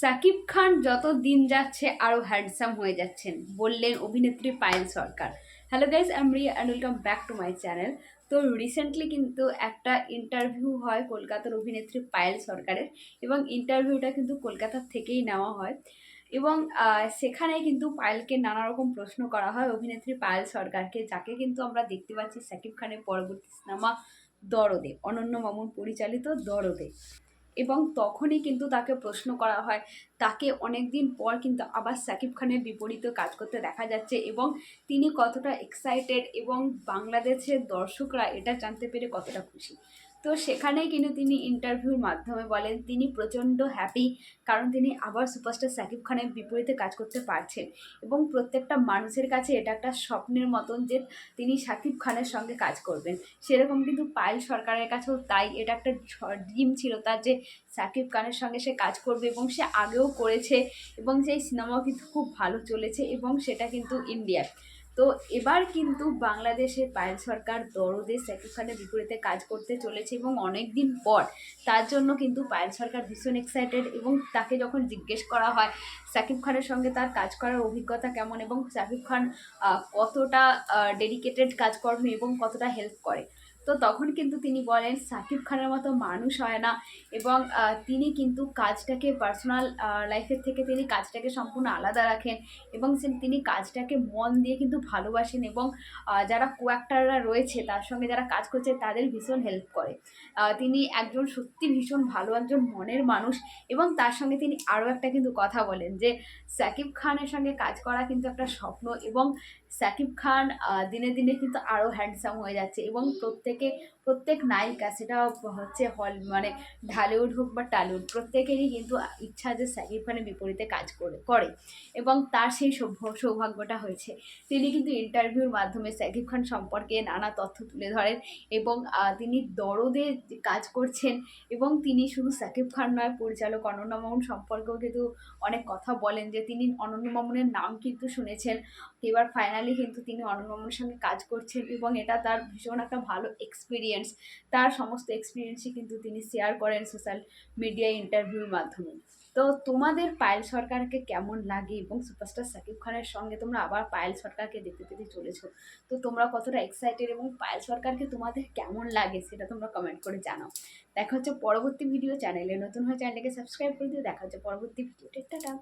সাকিব খান যত দিন যাচ্ছে আরও হ্যান্ডসাম হয়ে যাচ্ছেন, বললেন অভিনেত্রী Payel Sarkar. Hello guys I am Riya and welcome back to my channel তো রিসেন্টলি কিন্তু একটা ইন্টারভিউ হয় কলকাতার অভিনেত্রী পায়েল সরকারের, এবং ইন্টারভিউটা কিন্তু কলকাতার থেকেই নেওয়া হয়। এবং সেখানে কিন্তু পায়েলকে নানা রকম প্রশ্ন করা হয় অভিনেত্রী পায়েল সরকারকে, যাকে কিন্তু আমরা দেখতে পাচ্ছি সাকিব খানের পরবর্তী সিনেমা দরদে, অনন্য মামুন পরিচালিত দরদে। এবং তখনই কিন্তু তাকে প্রশ্ন করা হয়। তাকে অনেক দিন পর কিন্তু আবার সাকিব খানের বিপরীতে কাজ করতে দেখা যাচ্ছে এবং তিনি কতটা এক্সাইটেড এবং বাংলাদেশের দর্শকরা এটা জানতে পেরে কতটা খুশি। তো সেখানেই কিন্তু তিনি ইন্টারভিউর মাধ্যমে বলেন, তিনি প্রচণ্ড হ্যাপি কারণ তিনি আবার সুপারস্টার সাকিব খানের বিপরীতে কাজ করতে পারছেন। এবং প্রত্যেকটা মানুষের কাছে এটা একটা স্বপ্নের মতন যে তিনি সাকিব খানের সঙ্গে কাজ করবেন। সেরকম কিন্তু পায়েল সরকারের কাছেও তাই। এটা একটা ড্রিম ছিল তার যে সাকিব খানের সঙ্গে সে কাজ করবে এবং সে আগেও করেছে এবং সেই সিনেমাও কিন্তু খুব ভালো চলেছে এবং সেটা কিন্তু ইন্ডিয়ার তো এবার কিন্তু বাংলাদেশের পায়েল সরকার দরদে সাকিব খানের বিপরীতে কাজ করতে চলেছে এবং অনেক দিন পর তার জন্য কিন্তু পায়েল সরকার ভীষণ এক্সাইটেড এবং তাকে যখন জিজ্ঞেস করা হয়, সাকিব খানের সঙ্গে তার কাজ করার অভিজ্ঞতা কেমন এবং সাকিব খান কতটা ডেডিকেটেড কাজকর্মে এবং কতটা হেল্প করে? তো তখন কিন্তু তিনি বলেন, সাকিব খানের মতো মানুষ হয় না। এবং তিনি কিন্তু কাজটাকে পার্সোনাল লাইফের থেকে তিনি কাজটাকে সম্পূর্ণ আলাদা রাখেন এবং তিনি কাজটাকে মন দিয়ে কিন্তু ভালোবাসেন এবং যারা কো অ্যাক্টাররা রয়েছে, তার সঙ্গে যারা কাজ করছে, তাদের ভীষণ হেল্প করে। তিনি একজন সত্যি ভীষণ ভালো, একজন মনের মানুষ এবং তার সঙ্গে তিনি আরও একটা কিন্তু কথা বলেন যে, সাকিব খানের সঙ্গে কাজ করা কিন্তু একটা স্বপ্ন এবং সাকিব খান দিনে দিনে কিন্তু আরও হ্যান্ডসাম হয়ে যাচ্ছে এবং প্রত্যেকে প্রত্যেক নায়িকা সেটা হচ্ছে হল মানে ঢালিউড হোক বা টালিউড, প্রত্যেকেরই কিন্তু ইচ্ছা যে সাকিব খানের বিপরীতে কাজ করে করে। এবং তার সেই সৌভ- সৌভাগ্যটা হয়েছে। তিনি কিন্তু ইন্টারভিউর মাধ্যমে সাকিব খান সম্পর্কে নানা তথ্য তুলে ধরেন এবং তিনি দরদে কাজ করছেন এবং তিনি শুধু সাকিব খান নয়, পরিচালক অনন্য মামুন সম্পর্কেও কিন্তু অনেক কথা বলেন যে তিনি অনন্য মামুনের নাম কিন্তু শুনেছেন। এবার ফাইনালি কিন্তু তিনি অনন্য মামুনের সঙ্গে কাজ করছেন এবং এটা তার ভীষণ একটা ভালো এক্সপিরিয়েন্স তার সমস্ত এক্সপিরিয়েন্সই কিন্তু তিনি শেয়ার করেন সোশ্যাল মিডিয়া ইন্টারভিউর মাধ্যমে। তো তোমাদের পায়েল সরকারকে কেমন লাগে এবং সুপারস্টার সাকিব খানের সঙ্গে তোমরা আবার পায়েল সরকারকে দেখতে পেতে চলেছো? তো তোমরা কতটা এক্সাইটেড এবং পায়েল সরকারকে তোমাদের কেমন লাগে সেটা তোমরা কমেন্ট করে জানাও। দেখা হচ্ছে পরবর্তী ভিডিও চ্যানেলে নতুন হয়ে চ্যানেলটাকে সাবস্ক্রাইব করে দিও। দেখা হচ্ছে পরবর্তী ভিডিও টাটা!